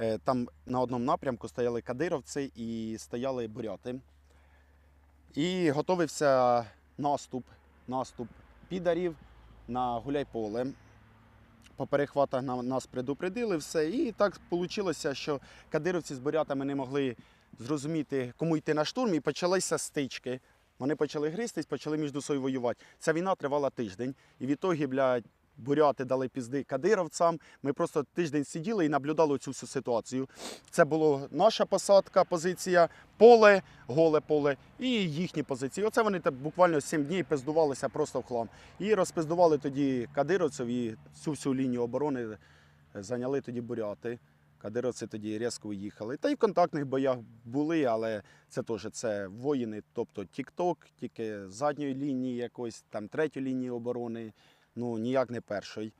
Е, Там на одному напрямку стояли кадировці і стояли буряти. І готовився наступ, наступ підарів на гуляйполе. По перехватах нас предупредили все. І так вийшло, що кадировці з бурятами не могли зрозуміти, кому йти на штурм, і почалися стички. Вони почали гристись, почали між собою воювати. Ця війна тривала тиждень. І в ітогі, блядь, буряти дали пізди кадировцям. Ми просто тиждень сиділи і наблюдали цю всю ситуацію. Це була наша посадка, позиція, поле, голе поле і їхні позиції. Оце вони буквально 7 днів пиздувалися просто в хлам. І розпиздували тоді кадировців і цю всю лінію оборони зайняли тоді буряти. Кадировці тоді різко уїхали. Та й в контактних боях були, але це теж це воїни, тобто Тік-Ток, тільки задньої лінії якоїсь, там третьої лінії оборони, ну ніяк не першої.